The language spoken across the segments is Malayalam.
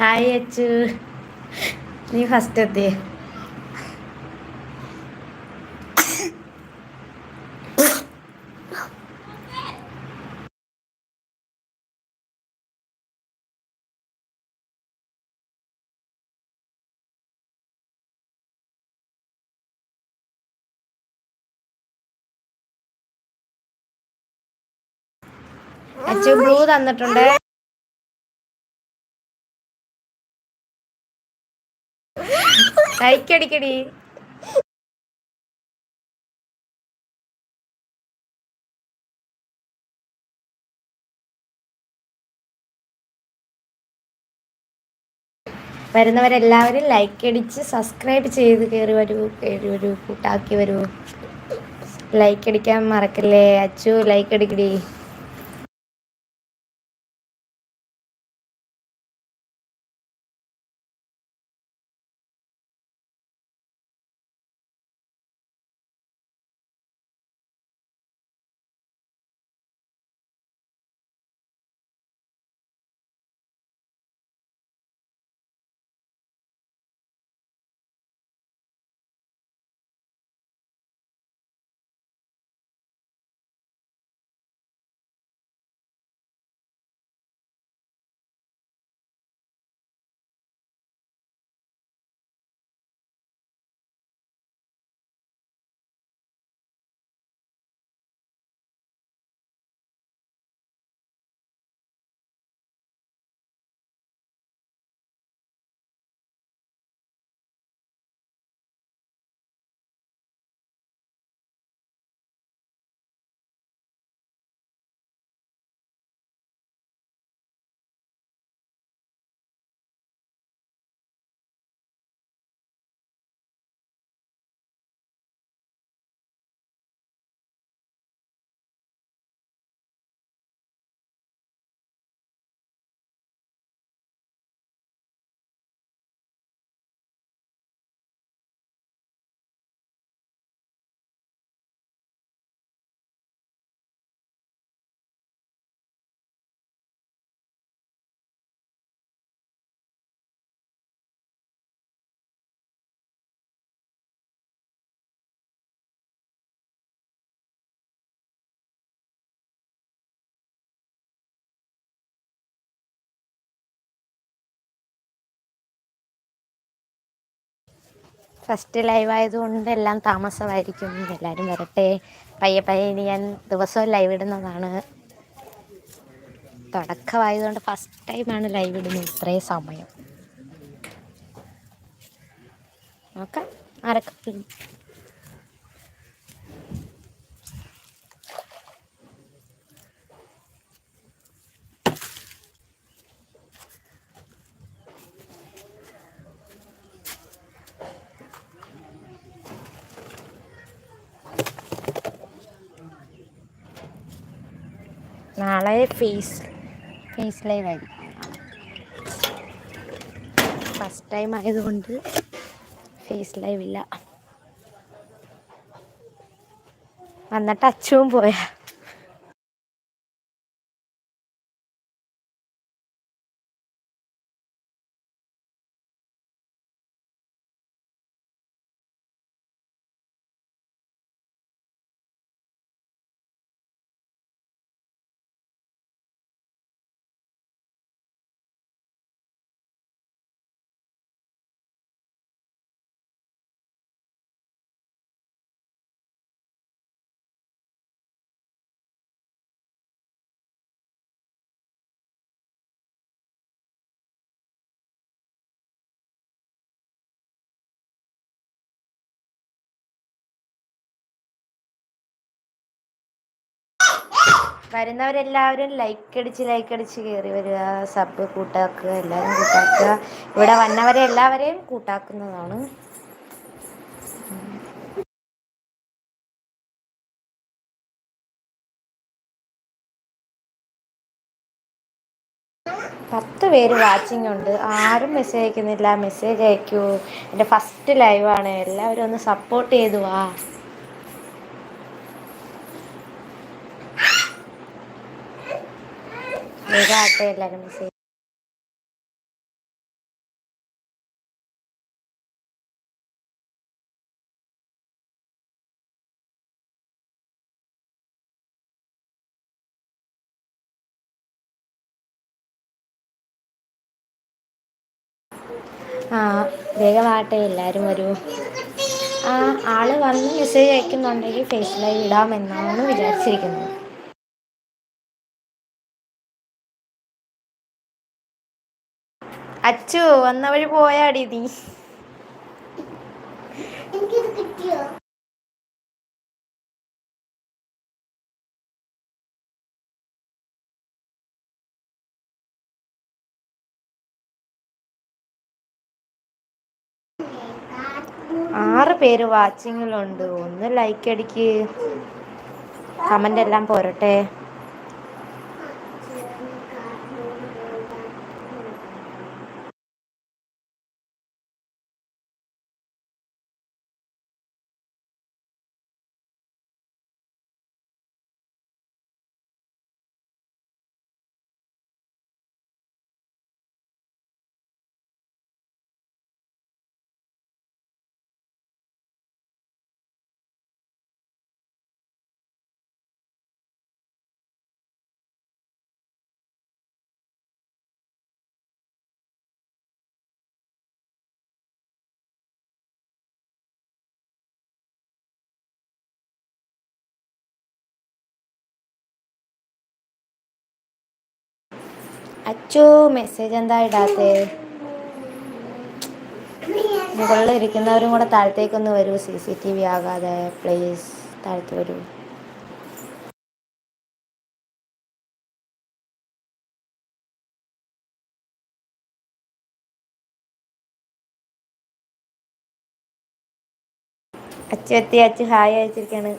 ഹായ് അച്ചു. നീ ഫസ്റ്റ് എത്തി അച്ചു ബ്ലൂ തന്നിട്ടുണ്ട്. കൈക്കടിക്കടി വരുന്നവരെല്ലാവരും ലൈക്ക് അടിച്ച് സബ്സ്ക്രൈബ് ചെയ്ത് കയറി വരൂ കയറി വരൂ കൂട്ടാക്കി വരൂ. ലൈക്ക് അടിക്കാൻ മറക്കല്ലേ? അച്ചു ലൈക്ക് അടിക്കടി ഫസ്റ്റ് ലൈവ് ആയതുകൊണ്ട് എല്ലാം താമസമായിരിക്കും. എല്ലാവരും വരട്ടെ. പയ്യെ പയ്യെ ഇനി ഞാൻ ദിവസവും ലൈവ് ഇടുന്നതാണ്. തുടക്കമായതുകൊണ്ട് ഫസ്റ്റ് ടൈമാണ് ലൈവ് ഇടുന്നത്. ഇത്രയും സമയം. നോക്കാം. ആരൊക്കെ നാളെ ഫേസ് ഫേസ് ലൈവ് ആയിരിക്കും. ഫസ്റ്റ് ടൈം ആയതുകൊണ്ട് ഫേസ് ലൈവ് ഇല്ല. വന്നിട്ട് അച്ചുവും പോയാ. വരുന്നവരെല്ലാവരും ലൈക്ക് അടിച്ച് ലൈക്ക് അടിച്ച് കയറി വരിക സബ് കൂട്ടാക്കുക എല്ലാവരും കൂട്ടാക്കുക. ഇവിടെ വന്നവരെ എല്ലാവരെയും കൂട്ടാക്കുന്നതാണ്. പത്ത് പേര് വാച്ചിങ് ഉണ്ട്. ആരും മെസ്സേജ് അയക്കുന്നില്ല. മെസ്സേജ് അയക്കൂ. എന്റെ ഫസ്റ്റ് ലൈവാണ് എല്ലാവരും ഒന്ന് സപ്പോർട്ട് ചെയ്തു വാ. ആ വേഗം ആട്ടെ എല്ലാവരും വരൂ. ആ ആൾ വന്ന് മെസ്സേജ് അയക്കുന്നുണ്ടെങ്കിൽ ഫേസ് ലൈവ് ഇടാമെന്നാണ് വിചാരിച്ചിരിക്കുന്നത്. അച്ചു വന്ന വഴി പോയാടി നീ. ആറ് പേര് വാച്ചിങ്ങിലുണ്ട് ഒന്ന് ലൈക്ക് അടിക്ക്. കമന്റ് എല്ലാം പോരട്ടെ. അച്ചു മെസ്സേജ് എന്താ ഇടാത്തെ? മുകളിൽ ഇരിക്കുന്നവരും കൂടെ താഴത്തേക്കൊന്ന് വരൂ. സി സി ടി വി ആകാതെ പ്ലീസ് താഴത്ത് വരൂ. അച്ചു എത്തി. അച്ചു ഹായ് അയച്ചിരിക്കാണ്.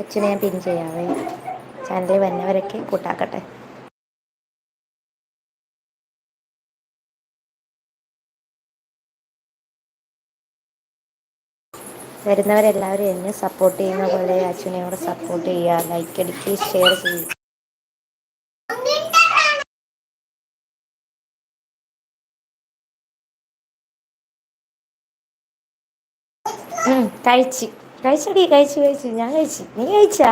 അച്ഛനെ ഞാൻ പിൻ ചെയ്യാവേ. ചാനലിൽ വരുന്നവരൊക്കെ കൂട്ടാക്കട്ടെ. വരുന്നവരെല്ലാവരും എന്നെ സപ്പോർട്ട് ചെയ്യുന്ന പോലെ അച്ഛനെയോട് സപ്പോർട്ട് ചെയ്യുക ലൈക്ക് അടിക്കുക ഷെയർ ചെയ്യുക കഴിച്ച്. കഴിച്ചടി കഴിച്ചു കഴിച്ചു. ഞാൻ കഴിച്ചു. നീ കഴിച്ചാ?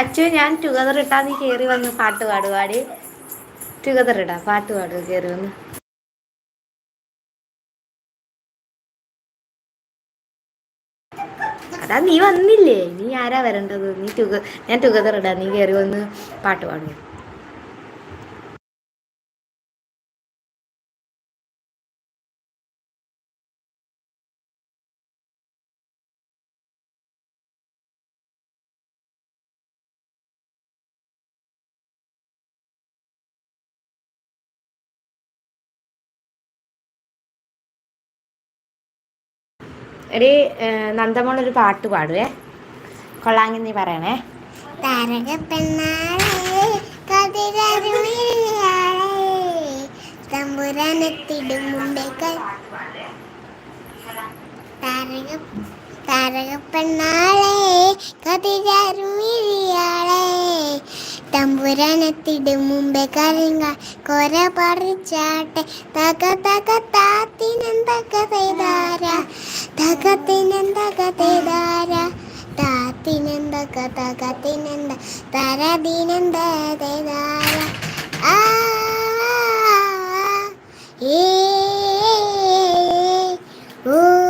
അച്ചു ഞാൻ ടുഗദർ ഇട്ടാ നീ കയറി വന്ന് പാട്ട് പാടുവാടി. ടുഗദർ ഇടാ. പാട്ട് പാടുക കയറി വന്ന്. അതാ നീ വന്നില്ലേ? നീ ആരാ വരേണ്ടത്? നീ ടുഗ ഞാൻ ടുഗദർ ഇടാ. നീ കയറി വന്ന് പാട്ട് പാടുക. എടി നന്ദമോൾ ഒരു പാട്ട് പാടുവേ. കൊള്ളാങ്ങി നീ പറയണേ. തമ്പുരാനെത്തിടും മുമ്പേ താരക പെണ്ണാളെ കതിരരുമിഴിയാളെ തമ്പുരാനെത്തിടും മുമ്പേ കരങ്ങ കൊര പറിച്ചാട്ടെ. തക തക താത്തിനെന്തക തേതാര. തകത്തിനെന്തക തേതാര. താത്തിനെന്തക തകത്തിനെന്ത തരതിനെന്ത തേതാര. ആ ഏ ഓ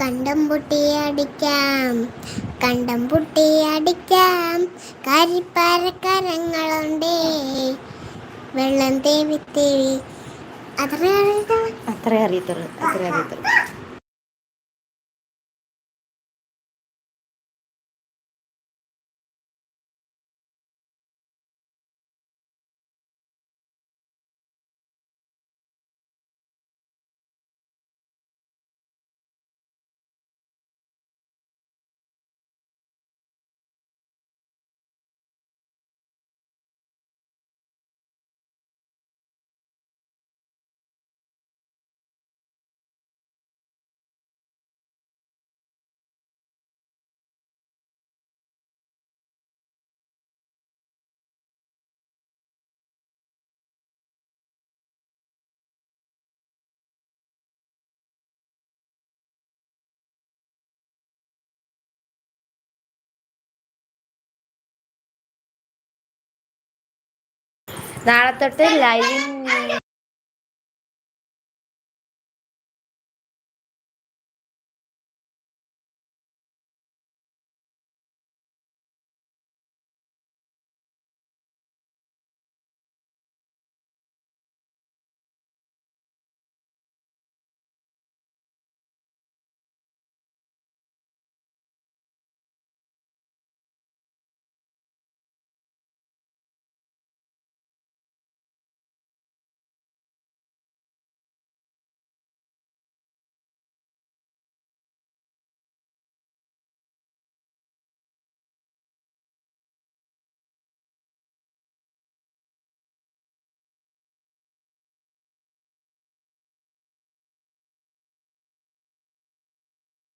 കണ്ടം പൊട്ടി അടിക്കാം കണ്ടം പൊട്ടി അടിക്കാം കരിപ്പാരക്കരങ്ങളുണ്ടേ വെള്ളം തേവി തേവി. അത്ര അറിയത്തുള്ളൂ. അത്രേ അറിയത്തുള്ളൂ. നാളെ തൊട്ട് ലൈവ്